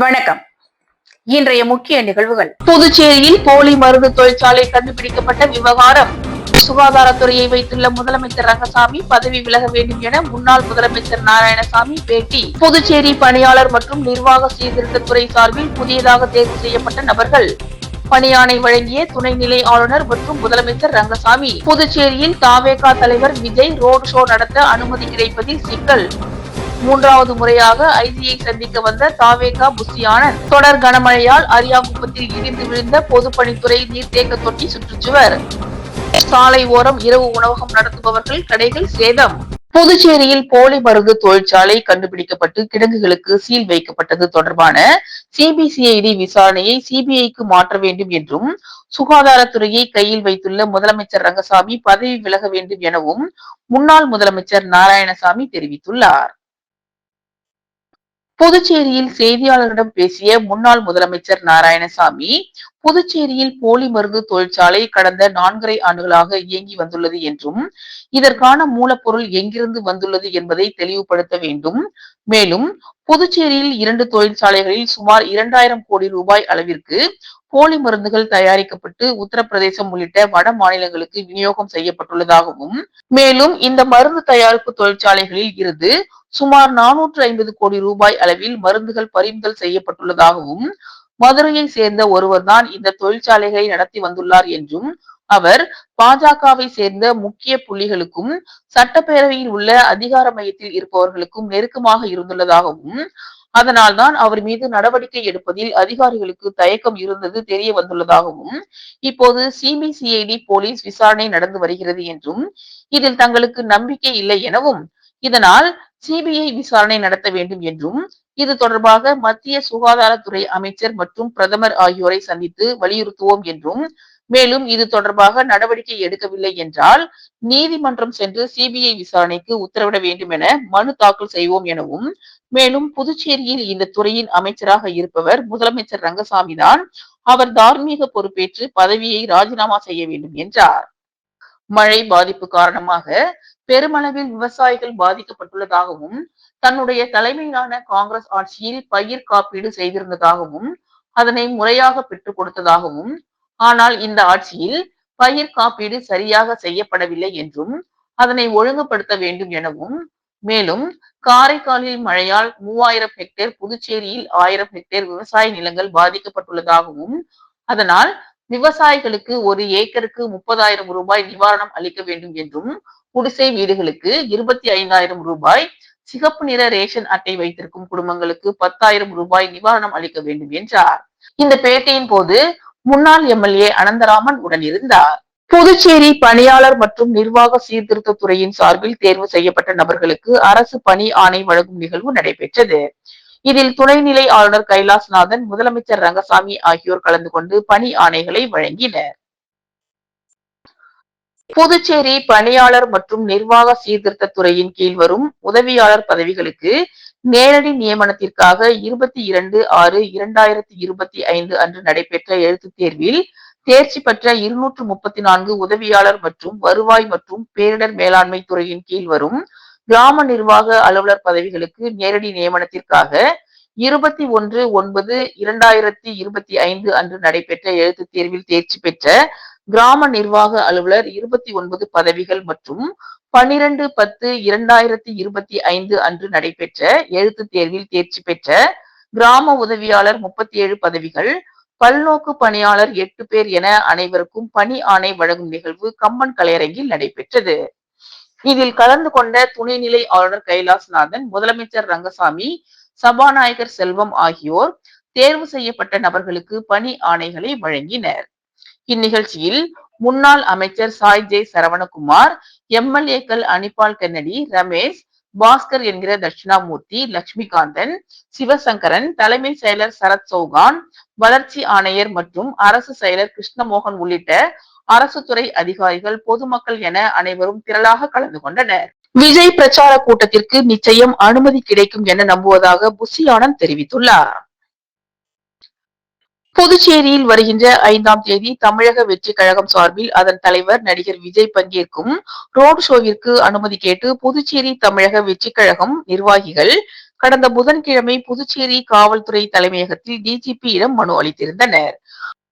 வணக்கம். இன்றைய முக்கிய நிகழ்வுகள். புதுச்சேரியில் போலி மருந்து தொழிற்சாலை கண்டுபிடிக்கப்பட்ட விவகாரம். சுகாதாரத்துறையை வைத்துள்ள முதலமைச்சர் ரங்கசாமி பதவி விலக வேண்டும் என முன்னாள் முதலமைச்சர் நாராயணசாமி பேட்டி. புதுச்சேரி பணியாளர் மற்றும் நிர்வாக சீர்திருத்தத்துறை சார்பில் புதியதாக தேர்வு செய்யப்பட்ட நபர்கள். பணியாணை வழங்கிய துணைநிலை ஆளுநர் மற்றும் முதலமைச்சர் ரங்கசாமி. புதுச்சேரியில் தாவேகா தலைவர் விஜய் ரோடு ஷோ நடத்த அனுமதி கிடைப்பதில் சிக்கல். மூன்றாவது முறையாக ஐஜியை சந்திக்க வந்த தாவேகா புஷி தொடர் கனமழையால் அரியாங்குப்பத்தில் இடிந்து விழுந்த பொதுப்பணித்துறை நீர்த்தேக்க தொட்டி சுற்றுச்சுவர். சாலை ஓரம் இரவு உணவகம் நடத்துபவர்கள் கடைகள் சேதம். புதுச்சேரியில் போலி மருந்து தொழிற்சாலை கண்டுபிடிக்கப்பட்டு கிடங்குகளுக்கு சீல் வைக்கப்பட்டது தொடர்பான சிபிசிஐடி விசாரணையை சிபிஐக்கு மாற்ற வேண்டும் என்றும் சுகாதாரத்துறையை கையில் வைத்துள்ள முதலமைச்சர் ரங்கசாமி பதவி விலக வேண்டும் எனவும் முன்னாள் முதலமைச்சர் நாராயணசாமி தெரிவித்துள்ளார். புதுச்சேரியில் செய்தியாளர்களிடம் பேசிய முன்னாள் முதலமைச்சர் நாராயணசாமி புதுச்சேரியில் போலி மருந்து தொழிற்சாலை கடந்த நான்கரை ஆண்டுகளாக இயங்கி வந்துள்ளது என்றும் இதற்கான மூலப்பொருள் எங்கிருந்து வந்துள்ளது என்பதை தெளிவுபடுத்த வேண்டும். மேலும் புதுச்சேரியில் இரண்டு தொழிற்சாலைகளில் சுமார் இரண்டாயிரம் கோடி ரூபாய் அளவிற்கு போலி மருந்துகள் தயாரிக்கப்பட்டு உத்தரப்பிரதேசம் உள்ளிட்ட வட மாநிலங்களுக்கு விநியோகம் செய்யப்பட்டுள்ளதாகவும் மேலும் இந்த மருந்து தயாரிப்பு தொழிற்சாலைகளில் இருந்து சுமார் நானூற்று ஐம்பது கோடி ரூபாய் அளவில் மருந்துகள் பறிமுதல் செய்யப்பட்டுள்ளதாகவும் மதுரையை சேர்ந்த ஒருவர்தான் இந்த தொழிற்சாலைகளை நடத்தி வந்துள்ளார் என்றும் அவர் பாஜகவை சேர்ந்த முக்கிய புள்ளிகளுக்கும் சட்டப்பேரவையில் உள்ள அதிகார மையத்தில் இருப்பவர்களுக்கும் நெருக்கமாக இருந்துள்ளதாகவும் அதனால்தான் அவர் மீது நடவடிக்கை எடுப்பதில் அதிகாரிகளுக்கு தயக்கம் இருந்தது தெரிய வந்துள்ளதாகவும் இப்போது சிபிசிஐடி போலீஸ் விசாரணை நடந்து வருகிறது என்றும் இதில் தங்களுக்கு நம்பிக்கை இல்லை எனவும் இதனால் சிபிஐ விசாரணை நடத்த வேண்டும் என்றும் இது தொடர்பாக மத்திய சுகாதாரத்துறை அமைச்சர் மற்றும் பிரதமர் ஆகியோரை சந்தித்து வலியுறுத்துவோம் என்றும் மேலும் இது தொடர்பாக நடவடிக்கை எடுக்கவில்லை என்றால் நீதிமன்றம் சென்று சிபிஐ விசாரணைக்கு உத்தரவிட வேண்டும் என மனு தாக்கல் செய்வோம் எனவும் மேலும் புதுச்சேரியில் இந்த துறையின் அமைச்சராக இருப்பவர் முதலமைச்சர் ரங்கசாமி தான் அவர் தார்மீக பொறுப்பேற்று பதவியை ராஜினாமா செய்ய வேண்டும் என்றார். மழை பாதிப்பு காரணமாக பெருமளவில் விவசாயிகள் பாதிக்கப்பட்டுள்ளதாகவும் தன்னுடைய தலைமையிலான காங்கிரஸ் ஆட்சியில் பயிர் காப்பீடு செய்திருந்ததாகவும் அதனை முறையாக பெற்றுக் கொடுத்ததாகவும் ஆனால் இந்த ஆட்சியில் பயிர் காப்பீடு சரியாக செய்யப்படவில்லை என்றும் அதனை ஒழுங்குபடுத்த வேண்டும் எனவும் மேலும் காரைக்காலில் மழையால் மூவாயிரம் ஹெக்டேர் புதுச்சேரியில் ஆயிரம் ஹெக்டேர் விவசாய நிலங்கள் பாதிக்கப்பட்டுள்ளதாகவும் அதனால் விவசாயிகளுக்கு ஒரு ஏக்கருக்கு முப்பதாயிரம் ரூபாய் நிவாரணம் அளிக்க வேண்டும் என்றும் குடிசை வீடுகளுக்கு இருபத்தி ஐந்தாயிரம் ரூபாய் சிகப்பு நிற ரேஷன் அட்டை வைத்திருக்கும் குடும்பங்களுக்கு பத்தாயிரம் ரூபாய் நிவாரணம் அளிக்க வேண்டும் என்றார். இந்த பேட்டியின் போது முன்னாள் எம்எல்ஏ அனந்தராமன் உடனிருந்தார். புதுச்சேரி பணியாளர் மற்றும் நிர்வாக சீர்திருத்த துறையின் சார்பில் தேர்வு செய்யப்பட்ட நபர்களுக்கு அரசு பணி ஆணை வழங்கும் நிகழ்வு நடைபெற்றது. இதில் துணைநிலை ஆளுநர் கைலாஸ்நாதன் முதலமைச்சர் ரங்கசாமி ஆகியோர் கலந்து கொண்டு பணி ஆணைகளை வழங்கினர். புதுச்சேரி பணியாளர் மற்றும் நிர்வாக சீர்திருத்த துறையின் கீழ் வரும் உதவியாளர் பதவிகளுக்கு நேரடி நியமனத்திற்காக இருபத்தி இரண்டு ஆறு இரண்டாயிரத்தி இருபத்தி ஐந்து அன்று நடைபெற்ற எழுத்துத் தேர்வில் தேர்ச்சி பெற்ற இருநூற்று முப்பத்தி நான்கு உதவியாளர் மற்றும் வருவாய் மற்றும் பேரிடர் மேலாண்மை துறையின் கீழ் வரும் கிராம நிர்வாக அலுவலர் பதவிகளுக்கு நேரடி நியமனத்திற்காக இருபத்தி ஒன்று ஒன்பது இரண்டாயிரத்தி இருபத்தி ஐந்து அன்று நடைபெற்ற எழுத்துத் தேர்வில் தேர்ச்சி பெற்ற கிராம நிர்வாக அலுவலர் இருபத்தி ஒன்பது பதவிகள் மற்றும் பனிரெண்டு பத்து இரண்டாயிரத்தி இருபத்தி ஐந்து அன்று நடைபெற்ற எழுத்துத் தேர்வில் தேர்ச்சி பெற்ற கிராம உதவியாளர் முப்பத்தி ஏழு பதவிகள் பல்நோக்கு பணியாளர் எட்டு பேர் என அனைவருக்கும் பணி ஆணை வழங்கும் நிகழ்வு கம்பன் கலையரங்கில் நடைபெற்றது. இதில் கலந்து கொண்ட துணைநிலை ஆளுநர் கைலாஸ்நாதன் முதலமைச்சர் ரங்கசாமி சபாநாயகர் செல்வம் ஆகியோர் தேர்வு செய்யப்பட்ட நபர்களுக்கு பணி ஆணைகளை வழங்கினர். இந்நிகழ்ச்சியில் முன்னாள் அமைச்சர் சாய் ஜெய் சரவணகுமார் எம்எல்ஏக்கள் அனிபால் கென்னடி ரமேஷ் பாஸ்கர் என்கிற தட்சிணாமூர்த்தி லட்சுமிகாந்தன் சிவசங்கரன் தலைமை செயலர் சரத் சௌகான் வளர்ச்சி ஆணையர் மற்றும் அரசு செயலர் கிருஷ்ணமோகன் உள்ளிட்ட அரசு துறை அதிகாரிகள் பொதுமக்கள் என அனைவரும் திரளாக கலந்து கொண்டனர். விஜய் பிரச்சார கூட்டத்திற்கு நிச்சயம் அனுமதி கிடைக்கும் என நம்புவதாக புஷி ஆனந்த் தெரிவித்துள்ளார். புதுச்சேரியில் வருகின்ற ஐந்தாம் தேதி தமிழக வெற்றி கழகம் சார்பில் அதன் தலைவர் நடிகர் விஜய் பங்கேற்கும் ரோட் ஷோவிற்கு அனுமதி கேட்டு புதுச்சேரி தமிழக வெற்றி கழகம் நிர்வாகிகள் கடந்த புதன்கிழமை புதுச்சேரி காவல்துறை தலைமையகத்தில் டிஜிபியிடம் மனு அளித்திருந்தனர்.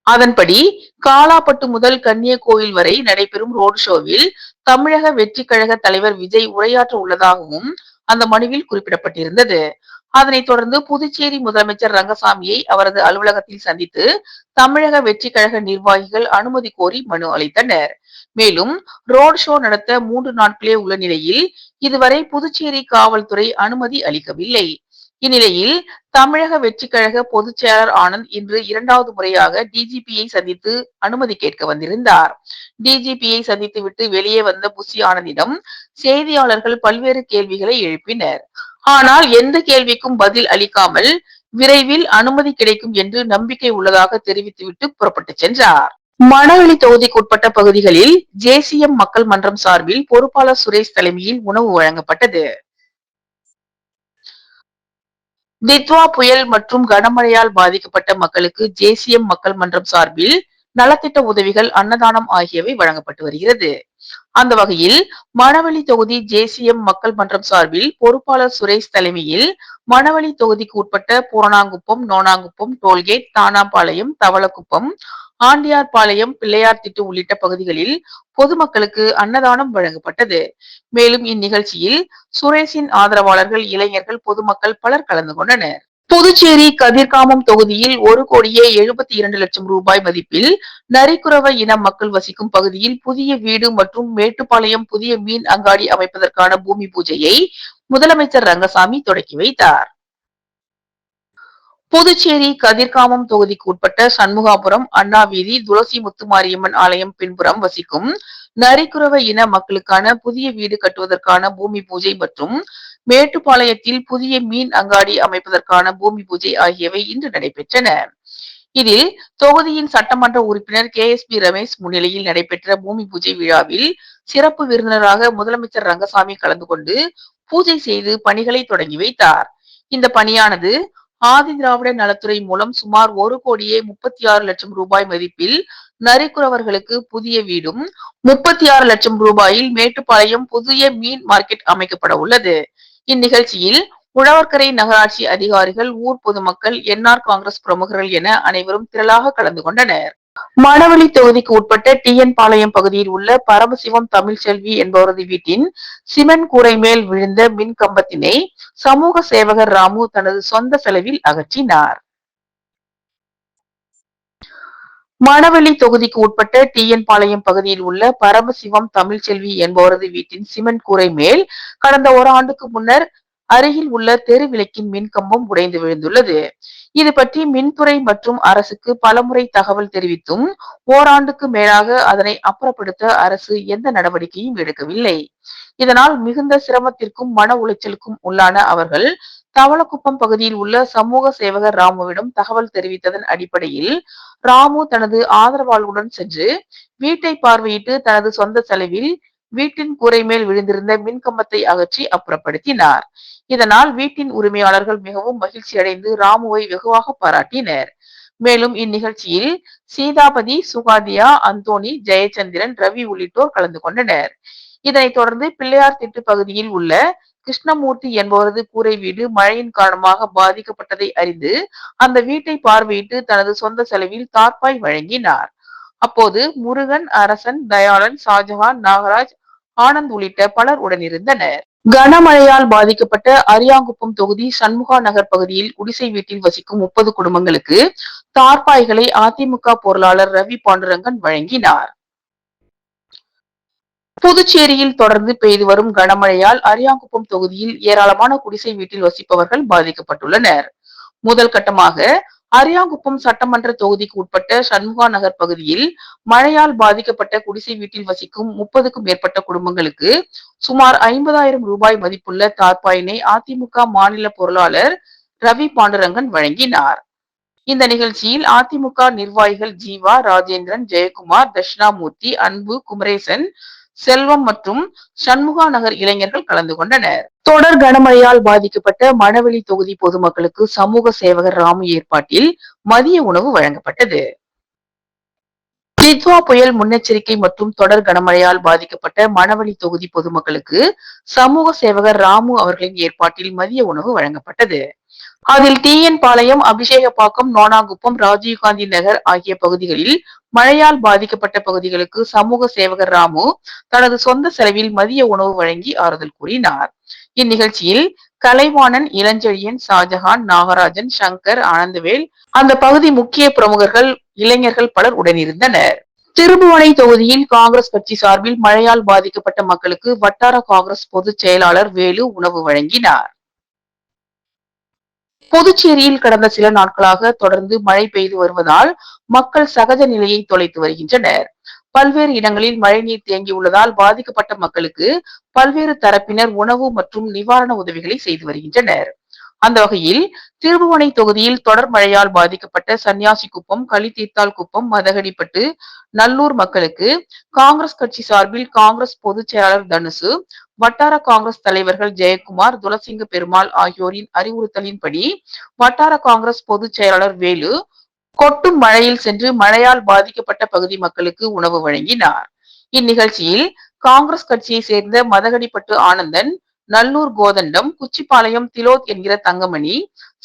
அதன்படி காலாப்பட்டு முதல் கன்னியகோயில் வரை நடைபெறும் ரோட் ஷோவில் தமிழக வெற்றி கழக தலைவர் விஜய் உரையாற்ற உள்ளதாகவும் அந்த மனுவில் குறிப்பிடப்பட்டிருந்தது. அதனைத் தொடர்ந்து புதுச்சேரி முதலமைச்சர் ரங்கசாமியை அவரது அலுவலகத்தில் சந்தித்து தமிழக வெற்றி கழக நிர்வாகிகள் அனுமதி கோரி மனு அளித்தனர். மேலும் ரோட் ஷோ நடத்த மூன்று நாட்களே உள்ள நிலையில் இதுவரை புதுச்சேரி காவல்துறை அனுமதி அளிக்கவில்லை. இந்நிலையில் தமிழக வெற்றி கழக பொதுச் செயலர் ஆனந்த் இன்று இரண்டாவது முறையாக டிஜிபியை சந்தித்து அனுமதி கேட்க வந்திருந்தார். டிஜிபியை சந்தித்துவிட்டு வெளியே வந்த புசி ஆனந்திடம் செய்தியாளர்கள் பல்வேறு கேள்விகளை எழுப்பினர். ஆனால் எந்த கேள்விக்கும் பதில் அளிக்காமல் விரைவில் அனுமதி கிடைக்கும் என்று நம்பிக்கை உள்ளதாக தெரிவித்துவிட்டு புறப்பட்டு சென்றார். மணவெளி தொகுதிக்குட்பட்ட பகுதிகளில் ஜேசிஎம் மக்கள் மன்றம் சார்பில் பொறுப்பாளர் சுரேஷ் தலைமையில் உணவு வழங்கப்பட்டது. தித்வா புயல் மற்றும் கனமழையால் பாதிக்கப்பட்ட மக்களுக்கு ஜேசிஎம் மக்கள் மன்றம் சார்பில் நலத்திட்ட உதவிகள் அன்னதானம் ஆகியவை வழங்கப்பட்டு வருகிறது. அந்த வகையில் மணவெளி தொகுதி ஜேசிஎம் மக்கள் மன்றம் சார்பில் பொறுப்பாளர் சுரேஷ் தலைமையில் மணவெளி தொகுதிக்கு உட்பட்ட பூரணாங்குப்பம் நோனாங்குப்பம் டோல்கேட் தானாபாளையம் தவளக்குப்பம் ஆண்டியார்பாளையம் பிள்ளையார் திட்டு உள்ளிட்ட பகுதிகளில் பொதுமக்களுக்கு அன்னதானம் வழங்கப்பட்டது. மேலும் இந்நிகழ்ச்சியில் சுரேஷின் ஆதரவாளர்கள் இளைஞர்கள் பொதுமக்கள் பலர் கலந்து கொண்டனர். புதுச்சேரி கதிர்காமம் தொகுதியில் ஒரு கோடியே எழுபத்தி இரண்டு லட்சம் ரூபாய் மதிப்பில் நரிக்குறவ இன மக்கள் வசிக்கும் பகுதியில் புதிய வீடு மற்றும் மேட்டுப்பாளையம் புதிய மீன் அங்காடி அமைப்பதற்கான பூமி பூஜையை முதலமைச்சர் ரங்கசாமி தொடக்கி வைத்தார். புதுச்சேரி கதிர்காமம் தொகுதிக்கு உட்பட்ட சண்முகாபுரம் அண்ணா வீதி துளசி முத்துமாரியம்மன் ஆலயம் பின்புறம் வசிக்கும் நரிக்குறவ இன மக்களுக்கான புதிய வீடு கட்டுவதற்கான பூமி பூஜை மற்றும் மேட்டுப்பாளையத்தில் புதிய மீன் அங்காடி அமைப்பதற்கான பூமி பூஜை ஆகியவை இன்று நடைபெற்றன. இதில் தொகுதியின் சட்டமன்ற உறுப்பினர் கே எஸ் பி ரமேஷ் முன்னிலையில் நடைபெற்ற பூமி பூஜை விழாவில் சிறப்பு விருந்தினராக முதலமைச்சர் ரங்கசாமி கலந்து கொண்டு பூஜை செய்து பணிகளை தொடங்கி வைத்தார். இந்த பணியானது ஆதி திராவிட நலத்துறை மூலம் சுமார் ஒரு கோடியே முப்பத்தி ஆறு லட்சம் ரூபாய் மதிப்பில் நரிக்குறவர்களுக்கு புதிய வீடும் முப்பத்தி ஆறு லட்சம் ரூபாயில் மேட்டுப்பாளையம் புதிய மீன் மார்க்கெட் அமைக்கப்பட உள்ளது. இந்நிகழ்ச்சியில் உழவர்கரை நகராட்சி அதிகாரிகள் ஊர் பொதுமக்கள் என்ஆர் காங்கிரஸ் பிரமுகர்கள் என அனைவரும் திரளாக கலந்து கொண்டனர். மணவெளி தொகுதிக்கு உட்பட்ட டி என் பாளையம் பகுதியில் உள்ள பரமசிவம் தமிழ்ச்செல்வி என்பவரது வீட்டின் சிமெண்ட் கூரை மேல் விழுந்த மின் கம்பத்தினை சமூக சேவகர் ராமு தனது சொந்த செலவில் அகற்றினார். மணவெளி தொகுதிக்கு உட்பட்ட டி என் பாளையம் பகுதியில் உள்ள பரமசிவம் தமிழ்ச்செல்வி என்பவரது வீட்டின் சிமெண்ட் கூரை மேல் கடந்த ஒரு ஆண்டுக்கு முன்னர் அருகில் உள்ள தெரு விளக்கின் மின் உடைந்து விழுந்துள்ளது. இது பற்றி மின்துறை மற்றும் அரசுக்கு பலமுறை தகவல் தெரிவித்தும் ஓராண்டுக்கு மேலாக அதனை அப்புறப்படுத்த அரசு எந்த நடவடிக்கையும் எடுக்கவில்லை. இதனால் மிகுந்த சிரமத்திற்கும் மன உளைச்சலுக்கும் உள்ளான அவர்கள் தவளக்குப்பம் பகுதியில் உள்ள சமூக சேவகர் ராமுவிடம் தகவல் தெரிவித்ததன் அடிப்படையில் ராமு தனது ஆதரவாளர்களுடன் சென்று வீட்டை பார்வையிட்டு தனது சொந்த செலவில் வீட்டின் கூரை மேல் விழுந்திருந்த மின்கம்பத்தை அகற்றி அப்புறப்படுத்தினார். இதனால் வீட்டின் உரிமையாளர்கள் மிகவும் மகிழ்ச்சி அடைந்து ராமுவை வெகுவாக பாராட்டினர். மேலும் இந்நிகழ்ச்சியில் சீதாபதி சுகாதியா அந்தோணி ஜெயச்சந்திரன் ரவி உள்ளிட்டோர் கலந்து கொண்டனர். இதனைத் தொடர்ந்து பிள்ளையார் திட்டு பகுதியில் உள்ள கிருஷ்ணமூர்த்தி என்பவரது கூரை வீடு மழையின் காரணமாக பாதிக்கப்பட்டதை அறிந்து அந்த வீட்டை பார்வையிட்டு தனது சொந்த செலவில் தார்பாய் வழங்கினார். அப்போது முருகன் அரசன் தயாளன் ஷாஜஹான் நாகராஜ் ஆனந்த் உள்ளிட்ட பலர் உடனிருந்தனர். கனமழையால் பாதிக்கப்பட்ட அரியாங்குப்பம் தொகுதி சண்முகா நகர் பகுதியில் குடிசை வீட்டில் வசிக்கும் முப்பது குடும்பங்களுக்கு தார்பாய்களை அதிமுக பொருளாளர் ரவி பாண்டுரங்கன் வழங்கினார். புதுச்சேரியில் தொடர்ந்து பெய்து வரும் கனமழையால் அரியாங்குப்பம் தொகுதியில் ஏராளமான குடிசை வீட்டில் வசிப்பவர்கள் பாதிக்கப்பட்டுள்ளனர். முதல் கட்டமாக அரியாங்குப்பம் சட்டமன்ற தொகுதிக்கு உட்பட்ட சண்முகா நகர் பகுதியில் மழையால் பாதிக்கப்பட்ட குடிசை வீட்டில் வசிக்கும் முப்பதுக்கும் மேற்பட்ட குடும்பங்களுக்கு சுமார் ஐம்பதாயிரம் ரூபாய் மதிப்புள்ள தார்பாயினை அதிமுக மாநில பொருளாளர் ரவி பாண்டுரங்கன் வழங்கினார். இந்த நிகழ்ச்சியில் அதிமுக நிர்வாகிகள் ஜீவா ராஜேந்திரன் ஜெயக்குமார் தட்சிணாமூர்த்தி அன்பு குமரேசன் செல்வம் மற்றும் சண்முகா நகர் இளைஞர்கள் கலந்து கொண்டனர். தொடர் கனமழையால் பாதிக்கப்பட்ட மணவெளி தொகுதி பொதுமக்களுக்கு சமூக சேவகர் ராமு ஏற்பாட்டில் மதிய உணவு வழங்கப்பட்டது. தித்வா புயல் முன்னெச்சரிக்கை மற்றும் தொடர் கனமழையால் பாதிக்கப்பட்ட மணவெளி தொகுதி பொதுமக்களுக்கு சமூக சேவகர் ராமு அவர்களின் ஏற்பாட்டில் மதிய உணவு வழங்கப்பட்டது. அதில் டிஎன் பாளையம் அபிஷேகப்பாக்கம் நோனாங்குப்பம் ராஜீவ்காந்தி நகர் ஆகிய பகுதிகளில் மழையால் பாதிக்கப்பட்ட பகுதிகளுக்கு சமூக சேவகர் ராமு தனது சொந்த செலவில் மதிய உணவு வழங்கி ஆறுதல் கூறினார். இந்நிகழ்ச்சியில் கலைவாணன் இளஞ்செழியன் ஷாஜஹான் நாகராஜன் சங்கர் ஆனந்தவேல் அந்த பகுதி முக்கிய பிரமுகர்கள் இளைஞர்கள் பலர் உடனிருந்தனர். திருபுவனை தொகுதியில் காங்கிரஸ் கட்சி சார்பில் மழையால் பாதிக்கப்பட்ட மக்களுக்கு வட்டார காங்கிரஸ் பொதுச் செயலாளர் வேலு உணவு வழங்கினார். புதுச்சேரியில் கடந்த சில நாட்களாக தொடர்ந்து மழை பெய்து வருவதால் மக்கள் சகஜ நிலையை தொலைத்து வருகின்றனர். பல்வேறு இடங்களில் மழைநீர் தேங்கியுள்ளதால் பாதிக்கப்பட்ட மக்களுக்கு பல்வேறு தரப்பினர் உணவு மற்றும் நிவாரண உதவிகளை செய்து வருகின்றனர். அந்த வகையில் திருபுவனை தொகுதியில் தொடர் மழையால் பாதிக்கப்பட்ட சன்னியாசி குப்பம் களித்தீர்த்தால் குப்பம் மதகடிப்பட்டு நல்லூர் மக்களுக்கு காங்கிரஸ் கட்சி சார்பில் காங்கிரஸ் பொதுச் செயலாளர் தனுசு வட்டார காங்கிரஸ் தலைவர்கள் ஜெயக்குமார் துளசிங்க பெருமாள் ஆகியோரின் அறிவுறுத்தலின்படி வட்டார காங்கிரஸ் பொதுச் செயலாளர் வேலு கொட்டும் மழையில் சென்று மழையால் பாதிக்கப்பட்ட பகுதி மக்களுக்கு உணவு வழங்கினார். இந்நிகழ்ச்சியில் காங்கிரஸ் கட்சியை சேர்ந்த மதகடிப்பட்டு ஆனந்தன் நல்லூர் கோதண்டம் குச்சிப்பாளையம் திலோத் என்கிற தங்கமணி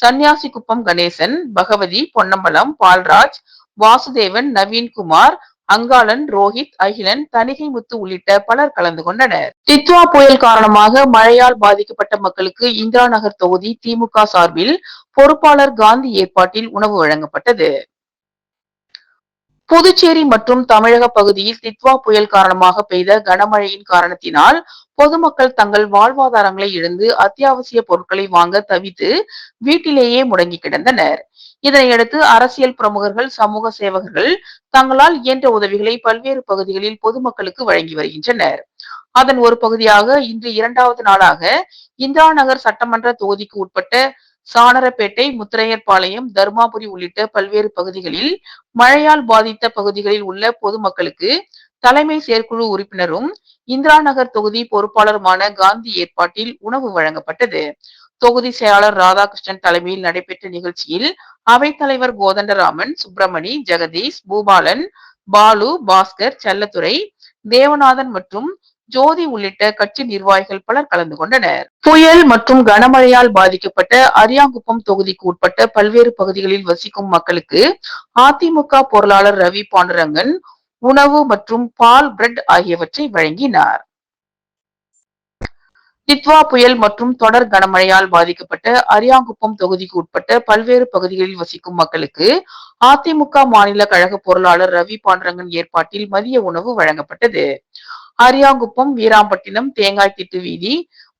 சன்னியாசி குப்பம் கணேசன் பகவதி பொன்னம்பலம் பால்ராஜ் வாசுதேவன் நவீன்குமார் அங்காளன் ரோஹித் அகிலன் தணிகை முத்து உள்ளிட்ட பலர் கலந்து கொண்டனர். டித்வா புயல் காரணமாக மழையால் பாதிக்கப்பட்ட மக்களுக்கு இந்திரா நகர் தொகுதி திமுக சார்பில் பொறுப்பாளர் காந்தி ஏற்பாட்டில் உணவு வழங்கப்பட்டது. புதுச்சேரி மற்றும் தமிழக பகுதியில் தித்வா புயல் காரணமாக பெய்த கனமழையின் காரணத்தினால் பொதுமக்கள் தங்கள் வாழ்வாதாரங்களை இழந்து அத்தியாவசிய பொருட்களை வாங்க தவித்து வீட்டிலேயே முடங்கி கிடந்தனர். இதனையடுத்து அரசியல் பிரமுகர்கள் சமூக சேவகர்கள் தங்களால் இயன்ற உதவிகளை பல்வேறு பகுதிகளில் பொதுமக்களுக்கு வழங்கி வருகின்றனர். அதன் ஒரு பகுதியாக இன்று இரண்டாவது நாளாக இந்திரா நகர் சட்டமன்ற தொகுதிக்கு உட்பட்ட சாணரப்பேட்டை முத்திரையர்பாளையம் தர்மாபுரி உள்ளிட்ட பல்வேறு பகுதிகளில் மழையால் பாதித்த பகுதிகளில் உள்ள பொதுமக்களுக்கு தலைமை செயற்குழு உறுப்பினரும் இந்திரா நகர் தொகுதி பொறுப்பாளருமான காந்தி ஏற்பாட்டில் உணவு வழங்கப்பட்டது. தொகுதி செயலாளர் ராதாகிருஷ்ணன் தலைமையில் நடைபெற்ற நிகழ்ச்சியில் அவைத்தலைவர் கோதண்டராமன் சுப்பிரமணி ஜெகதீஷ் பூபாலன் பாலு பாஸ்கர் செல்லத்துறை தேவநாதன் மற்றும் ஜோதி உள்ளிட்ட கட்சி நிர்வாகிகள் பலர் கலந்து கொண்டனர். புயல் மற்றும் கனமழையால் பாதிக்கப்பட்ட அரியாங்குப்பம் தொகுதிக்கு உட்பட்ட பல்வேறு பகுதிகளில் வசிக்கும் மக்களுக்கு அதிமுக பொருளாளர் ரவி பாண்டுரங்கன் உணவு மற்றும் பால் பிரெட் ஆகியவற்றை வழங்கினார். தித்வா புயல் மற்றும் தொடர் கனமழையால் பாதிக்கப்பட்ட அரியாங்குப்பம் தொகுதிக்கு உட்பட்ட பல்வேறு பகுதிகளில் வசிக்கும் மக்களுக்கு அதிமுக மாநில கழக பொருளாளர் ரவி பாண்டரங்கன் ஏற்பாட்டில் மதிய உணவு வழங்கப்பட்டது. அரியாங்குப்பம் வீராம்பட்டினம் தேங்காய் திட்டு வீதி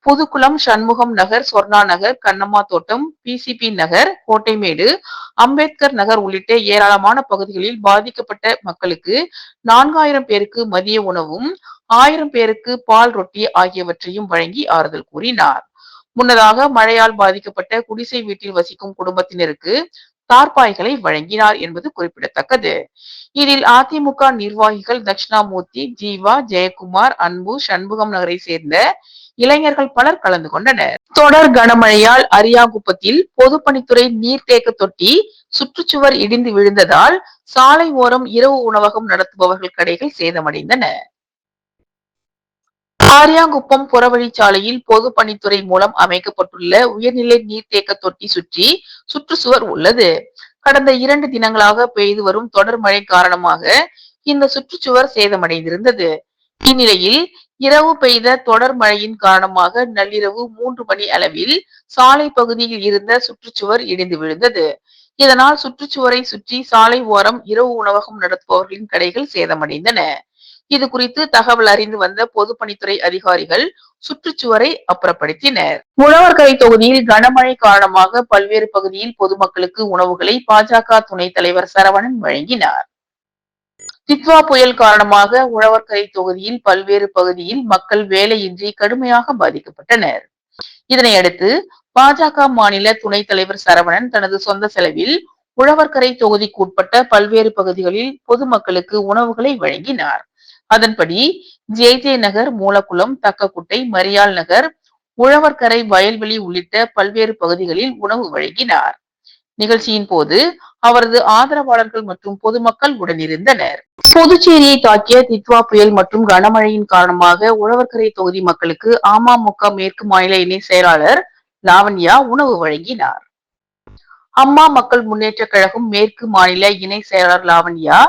புதுக்குளம் சண்முகம் நகர் சொர்ணா நகர் கண்ணம்மா தோட்டம் பிசிபி நகர் கோட்டைமேடு அம்பேத்கர் நகர் உள்ளிட்ட ஏராளமான பகுதிகளில் பாதிக்கப்பட்ட மக்களுக்கு நான்காயிரம் பேருக்கு மதிய உணவும் ஆயிரம் பேருக்கு பால் ரொட்டி ஆகியவற்றையும் வழங்கி ஆறுதல் கூறினார். முன்னதாக மழையால் பாதிக்கப்பட்ட குடிசை வீட்டில் வசிக்கும் குடும்பத்தினருக்கு தார்பாய்களை வழங்கினார் என்பது குறிப்பிடத்தக்கது. இதில் அதிமுக நிர்வாகிகள் தட்சிணாமூர்த்தி ஜீவா ஜெயக்குமார் அன்பு சண்முகம் நகரை சேர்ந்த இளைஞர்கள் பலர் கலந்து கொண்டனர். தொடர் கனமழையால் அரியாங்குப்பத்தில் பொதுப்பணித்துறை நீர்த்தேக்க தொட்டி சுற்றுச்சுவர் இடிந்து விழுந்ததால் சாலை ஓரம் இரவு உணவகம் நடத்துபவர்கள் கடைகள் சேதமடைந்தன. ஆரியாங்குப்பம் புறவழிச்சாலையில் பொதுப்பணித்துறை மூலம் அமைக்கப்பட்டுள்ள உயர்நிலை நீர்த்தேக்க தொட்டி சுற்றி சுற்றுச்சுவர் உள்ளது. கடந்த இரண்டு தினங்களாக பெய்து வரும் தொடர் மழை காரணமாக இந்த சுற்றுச்சுவர் சேதமடைந்திருந்தது. இந்நிலையில் இரவு பெய்த தொடர் மழையின் காரணமாக நள்ளிரவு மூன்று மணி அளவில் சாலை பகுதியில் இருந்த சுற்றுச்சுவர் இடிந்து விழுந்தது. இதனால் சுற்றுச்சுவரை சுற்றி சாலை ஓரம் இரவு உணவகம் நடத்துபவர்களின் கடைகள் சேதமடைந்தன. இது குறித்து தகவல் அறிந்து வந்த பொதுப்பணித்துறை அதிகாரிகள் சுற்றுச்சுவரை அப்புறப்படுத்தினர். உழவர்கரை தொகுதியில் கனமழை காரணமாக பல்வேறு பகுதியில் பொதுமக்களுக்கு உணவுகளை பாஜக துணைத் தலைவர் சரவணன் வழங்கினார். தித்வா புயல் காரணமாக உழவர்கரை தொகுதியில் பல்வேறு பகுதியில் மக்கள் வேலையின்றி கடுமையாக பாதிக்கப்பட்டனர். இதனையடுத்து பாஜக மாநில துணைத் தலைவர் சரவணன் தனது சொந்த செலவில் உழவர்கரை தொகுதிக்கு உட்பட்ட பல்வேறு பகுதிகளில் பொதுமக்களுக்கு உணவுகளை வழங்கினார். அதன்படி ஜே ஜே நகர் மூலக்குளம் தக்கக்குட்டை மரியாள் நகர் உழவர்கரை வயல்வெளி உள்ளிட்ட பல்வேறு பகுதிகளில் உணவு வழங்கினார். நிகழ்ச்சியின் போது அவரது ஆதரவாளர்கள் மற்றும் பொதுமக்கள் உடனிருந்தனர். புதுச்சேரியை தாக்கிய தித்வா புயல் மற்றும் கனமழையின் காரணமாக உழவர்கரை தொகுதி மக்களுக்கு அமமுக மேற்கு மாநில இணை செயலாளர் லாவண்யா உணவு வழங்கினார். அம்மா மக்கள் முன்னேற்ற கழகம் மேற்கு மாநில இணை செயலாளர் லாவண்யா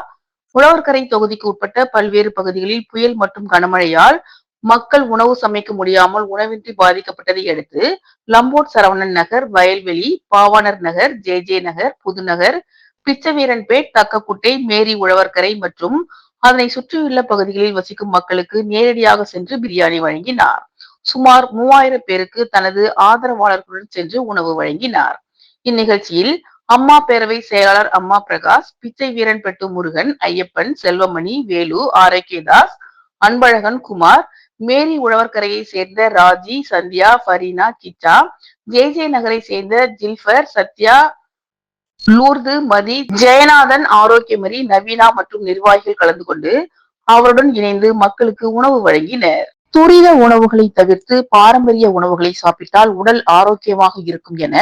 உழவர்கரை தொகுதிக்கு உட்பட்ட பல்வேறு பகுதிகளில் புயல் மற்றும் கனமழையால் மக்கள் உணவு சமைக்க முடியாமல் உணவின்றி பாதிக்கப்பட்டதை அடுத்து Lambert Saravanan Nagar Vayalveli Pavanar Nagar J J Nagar Pudhunagar Pichaveeranpet Thakkakuttai Mary Uzhavarkarai மற்றும் அதனை சுற்றியுள்ள பகுதிகளில் வசிக்கும் மக்களுக்கு நேரடியாக சென்று பிரியாணி வழங்கினார். சுமார் மூவாயிரம் பேருக்கு தனது ஆதரவாளர்களுடன் சென்று உணவு வழங்கினார். இந்நிகழ்ச்சியில் அம்மா பேரவை செயலாளர் அம்மா பிரகாஷ் பிச்சை வீரன் பெட்டு முருகன் ஐயப்பன் செல்வமணி வேலு ஆரோக்கியதாஸ் அன்பழகன் குமார் மேரி உழவர்கரையை சேர்ந்த ராஜி சந்தியா ஃபரீனா கிச்சா ஜே. ஜே. நகரை சேர்ந்த ஜில்ஃபர் சத்யா லூர்து மதி ஜெயநாதன் ஆரோக்கியமரி நவீனா மற்றும் நிர்வாகிகள் கலந்து கொண்டு அவருடன் இணைந்து மக்களுக்கு உணவு வழங்கினர். துரித உணவுகளை தவிர்த்து பாரம்பரிய உணவுகளை சாப்பிட்டால் உடல் ஆரோக்கியமாக இருக்கும் என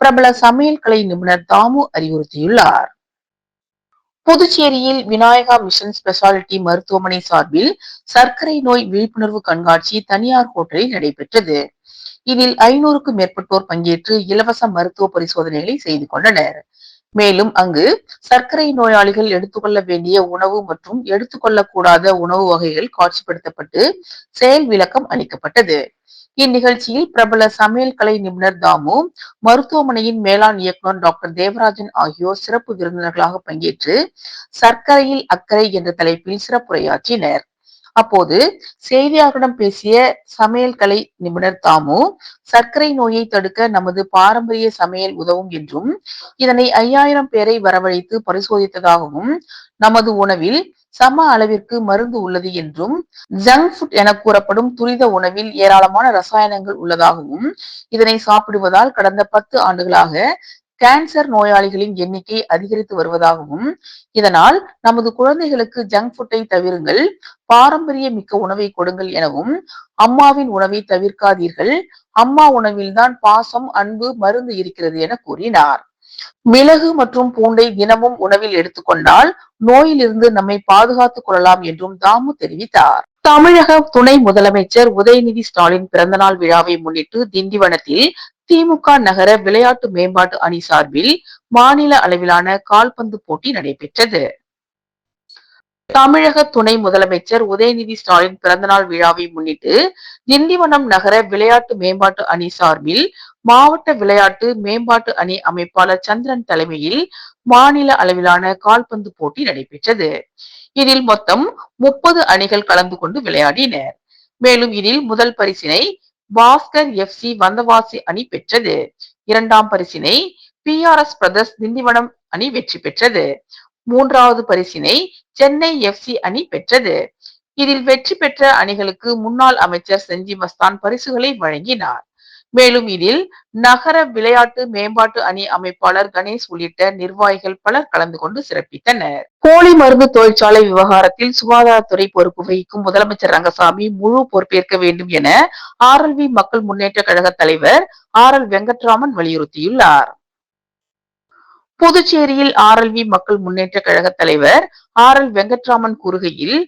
பிரபல சமையல் கலை நிபுணர் தாமு அறிவுறுத்தியுள்ளார். புதுச்சேரியில் விநாயகா மிஷன் ஸ்பெஷாலிட்டி மருத்துவமனை சார்பில் சர்க்கரை நோய் விழிப்புணர்வு கண்காட்சி தனியார் ஹோட்டலில் நடைபெற்றது. இதில் ஐநூறுக்கும் மேற்பட்டோர் பங்கேற்று இலவச மருத்துவ பரிசோதனைகளை செய்து கொண்டனர். மேலும் அங்கு சர்க்கரை நோயாளிகள் எடுத்துக்கொள்ள வேண்டிய உணவு மற்றும் எடுத்துக்கொள்ளக்கூடாத உணவு வகைகள் காட்சிப்படுத்தப்பட்டு செயல் விளக்கம் அளிக்கப்பட்டது. இந்நிகழ்ச்சியில் பிரபல சமையல் கலை நிபுணர் தாமு மருத்துவமனையின் மேலாண் இயக்குநர் டாக்டர் தேவராஜன் ஆகியோர் சிறப்பு விருந்தினர்களாக பங்கேற்று சர்க்கரையில் அக்கறை என்ற தலைப்பில் சிறப்புரையாற்றினர். அப்போது செய்தியாளர்களிடம் பேசிய சமையல் கலை நிபுணர் தாமு சர்க்கரை நோயை தடுக்க நமது பாரம்பரிய சமையல் உதவும் என்றும் இதனை ஐயாயிரம் பேரை வரவழைத்து பரிசோதித்ததாகவும் நமது உணவில் சம அளவிற்கு மருந்து உள்ளது என்றும் ஜங்க் ஃபுட் என கூறப்படும் துரித உணவில் ஏராளமான ரசாயனங்கள் உள்ளதாகவும் இதனை சாப்பிடுவதால் கடந்த பத்து ஆண்டுகளாக கேன்சர் நோயாளிகளின் எண்ணிக்கை அதிகரித்து வருவதாகவும் இதனால் நமது குழந்தைகளுக்கு ஜங்க் ஃபுட்டை தவிருங்கள் பாரம்பரிய மிக்க உணவை கொடுங்கள் எனவும் அம்மாவின் உணவை தவிர்க்காதீர்கள் அம்மா உணவில்தான் பாசம் அன்பு மருந்து இருக்கிறது என கூறினார். மிளகு மற்றும் பூண்டை தினமும் உணவில் எடுத்துக்கொண்டால் நோயிலிருந்து நம்மை பாதுகாத்துக் கொள்ளலாம் என்றும் தாமு தெரிவித்தார். தமிழக துணை முதலமைச்சர் உதயநிதி ஸ்டாலின் பிறந்தநாள் விழாவை முன்னிட்டு திண்டிவனத்தில் திமுக நகர விளையாட்டு மேம்பாட்டு அணி சார்பில் மாநில அளவிலான கால்பந்து போட்டி நடைபெற்றது. தமிழக துணை முதலமைச்சர் உதயநிதி ஸ்டாலின் பிறந்தநாள் விழாவை முன்னிட்டு திண்டிவனம் நகர விளையாட்டு மேம்பாட்டு அணி சார்பில் மாவட்ட விளையாட்டு மேம்பாட்டு அணி அமைப்பாளர் சந்திரன் தலைமையில் மாநில அளவிலான கால்பந்து போட்டி நடைபெற்றது. இதில் மொத்தம் முப்பது அணிகள் கலந்து கொண்டு விளையாடினர். மேலும் இதில் முதல் பரிசினை பாஸ்கர் எஃப்சி வந்தவாசி அணி பெற்றது. இரண்டாம் பரிசினை P R S brothers Tindivanam அணி வெற்றி பெற்றது. மூன்றாவது பரிசினை சென்னை எஃப் சி அணி பெற்றது. இதில் வெற்றி பெற்ற அணிகளுக்கு முன்னாள் அமைச்சர் செஞ்சி மஸ்தான் பரிசுகளை வழங்கினார். மேலும் இதில் நகர விளையாட்டு மேம்பாட்டு அணி அமைப்பாளர் கணேஷ் உள்ளிட்ட நிர்வாகிகள் பலர் கலந்து கொண்டு சிறப்பித்தனர். போலி மருந்து தொழிற்சாலை விவகாரத்தில் சுகாதாரத்துறை பொறுப்பு வகிக்கும் முதலமைச்சர் ரங்கசாமி முழு பொறுப்பேற்க வேண்டும் என ஆர் எல் வி மக்கள் முன்னேற்ற கழக தலைவர் ஆர் எல் வெங்கட்ராமன் வலியுறுத்தியுள்ளார். புதுச்சேரியில் ஆர் எல் வி மக்கள் முன்னேற்ற கழக தலைவர் ஆர் எல் வெங்கட்ராமன் கூறுகையில்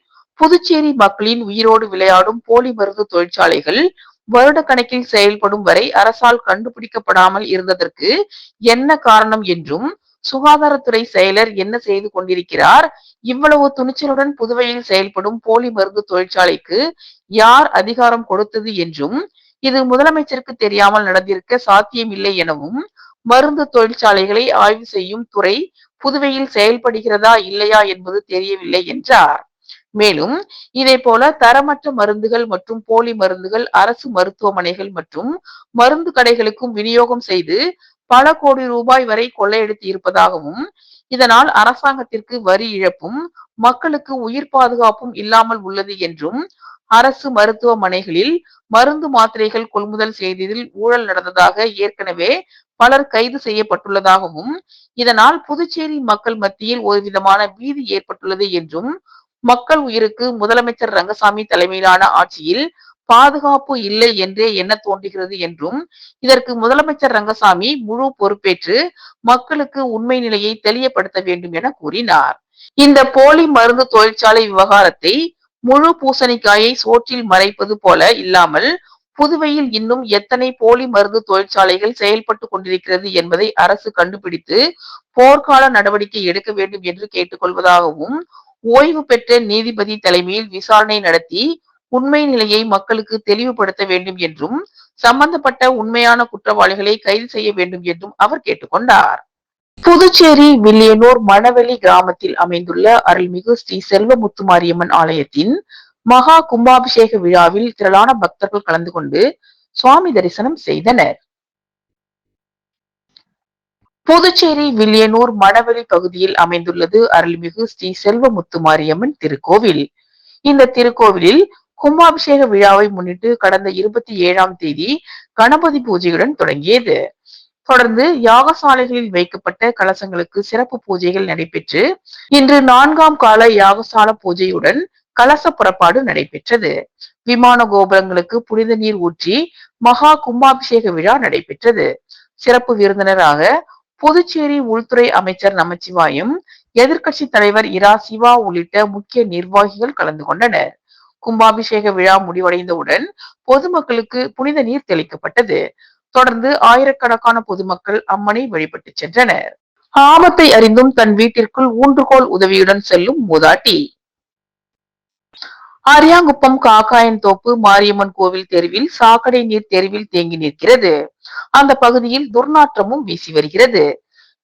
புதுச்சேரி மக்களின் உயிரோடு விளையாடும் போலி மருந்து தொழிற்சாலைகள் வருட கணக்கில் செயல்படும் வரை அரசால் கண்டுபிடிக்கப்படாமல் இருந்ததற்கு என்ன காரணம் என்றும் சுகாதாரத்துறை செயலர் என்ன செய்து கொண்டிருக்கிறார்? இவ்வளவு துணிச்சலுடன் புதுவையில் செயல்படும் போலி மருந்து தொழிற்சாலைக்கு யார் அதிகாரம் கொடுத்தது என்றும் இது முதலமைச்சருக்கு தெரியாமல் நடந்திருக்க சாத்தியமில்லை எனவும் மருந்து தொழிற்சாலைகளை ஆய்வு செய்யும் துறை புதுவையில் செயல்படுகிறதா இல்லையா என்பது தெரியவில்லை என்றார். மேலும் இதே போல தரமற்ற மருந்துகள் மற்றும் போலி மருந்துகள் அரசு மருத்துவமனைகள் மற்றும் மருந்து கடைகளுக்கும் விநியோகம் செய்து பல கோடி ரூபாய் வரை கொள்ளையடித்து இருப்பதாகவும் இதனால் அரசாங்கத்திற்கு வரி இழப்பும் மக்களுக்கு உயிர் பாதுகாப்பும் இல்லாமல் உள்ளது என்றும் அரசு மருத்துவமனைகளில் மருந்து மாத்திரைகள் கொள்முதல் செய்ததில் ஊழல் நடந்ததாக ஏற்கனவே பலர் கைது செய்யப்பட்டுள்ளதாகவும் இதனால் புதுச்சேரி மக்கள் மத்தியில் ஒரு விதமான பீதி ஏற்பட்டுள்ளது என்றும் மக்கள் உயிருக்கு முதலமைச்சர் ரங்கசாமி தலைமையிலான ஆட்சியில் பாதுகாப்பு இல்லை என்றே என்ன தோன்றுகிறது என்றும் இதற்கு முதலமைச்சர் ரங்கசாமி முழு பொறுப்பேற்று மக்களுக்கு உண்மை நிலையை தெளியப்படுத்த வேண்டும் என கூறினார். இந்த போலி மருந்து தொழிற்சாலை விவகாரத்தை முழு பூசணிக்காயை சோற்றில் மறைப்பது போல இல்லாமல் புதுவையில் இன்னும் எத்தனை போலி மருந்து தொழிற்சாலைகள் செயல்பட்டு கொண்டிருக்கிறது என்பதை அரசு கண்டுபிடித்து போர்க்கால நடவடிக்கை எடுக்க வேண்டும் என்று கேட்டுக்கொள்வதாகவும் ஓய்வு பெற்ற நீதிபதி தலைமையில் விசாரணை நடத்தி உண்மை நிலையை மக்களுக்கு தெளிவுபடுத்த வேண்டும் என்றும் சம்பந்தப்பட்ட உண்மையான குற்றவாளிகளை கைது செய்ய வேண்டும் என்றும் அவர் கேட்டுக்கொண்டார். புதுச்சேரி வில்லியனூர் மணவெளி கிராமத்தில் அமைந்துள்ள அருள்மிகு ஸ்ரீ செல்வமுத்து மாரியம்மன் ஆலயத்தின் மகா கும்பாபிஷேக விழாவில் திரளான பக்தர்கள் கலந்து கொண்டு சுவாமி தரிசனம் செய்தனர். புதுச்சேரி வில்லியனூர் மணவெளி பகுதியில் அமைந்துள்ளது அருள்மிகு ஸ்ரீ செல்வமுத்து மாரியம்மன் திருக்கோவில். இந்த திருக்கோவிலில் கும்பாபிஷேக விழாவை முன்னிட்டு கடந்த இருபத்தி ஏழாம் தேதி கணபதி பூஜையுடன் தொடங்கியது. தொடர்ந்து யாகசாலைகளில் வைக்கப்பட்ட கலசங்களுக்கு சிறப்பு பூஜைகள் நடைபெற்று இன்று நான்காம் கால யாகசால பூஜையுடன் கலச புறப்பாடு நடைபெற்றது. விமான கோபுரங்களுக்கு புனித நீர் ஊற்றி மகா கும்பாபிஷேக விழா நடைபெற்றது. சிறப்பு விருந்தினராக புதுச்சேரி உள்துறை அமைச்சர் நமச்சிவாயம் எதிர்க்கட்சி தலைவர் இரா சிவா உள்ளிட்ட முக்கிய நிர்வாகிகள் கலந்து கொண்டனர். கும்பாபிஷேக விழா முடிவடைந்தவுடன் பொதுமக்களுக்கு புனித நீர் தெளிக்கப்பட்டது. தொடர்ந்து ஆயிரக்கணக்கான பொதுமக்கள் அம்மனை வழிபட்டு சென்றனர். ஆபத்தை அறிந்தும் தன் வீட்டிற்குள் ஊன்றுகோல் உதவியுடன் செல்லும் மூதாட்டி. அரியாங்குப்பம் காக்காயன் தோப்பு மாரியம்மன் கோவில் தெருவில் சாக்கடை நீர் தெருவில் தேங்கி நிற்கிறது. அந்த பகுதியில் துர்நாற்றமும் வீசி வருகிறது.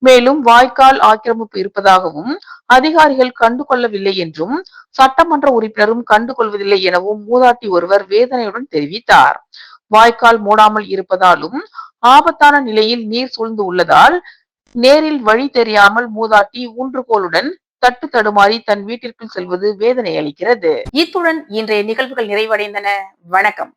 மேலும் வாய்க்கால் ஆக்கிரமிப்பு இருப்பதாகவும் அதிகாரிகள் கண்டு கொள்ளவில்லை என்றும் சட்டமன்ற உறுப்பினரும் கண்டு கொள்வதில்லை எனவும் மூதாட்டி ஒருவர் வேதனையுடன் தெரிவித்தார். வாய்க்கால் மூடாமல் இருப்பதாலும் ஆபத்தான நிலையில் நீர் சூழ்ந்து உள்ளதால் நேரில் வழி தெரியாமல் மூதாட்டி ஊன்றுகோலுடன் தட்டு தடுமாறி தன் வீட்டிற்குள் செல்வது வேதனை அளிக்கிறது. இத்துடன் இன்றைய நிகழ்வுகள் நிறைவடைந்தன. வணக்கம்.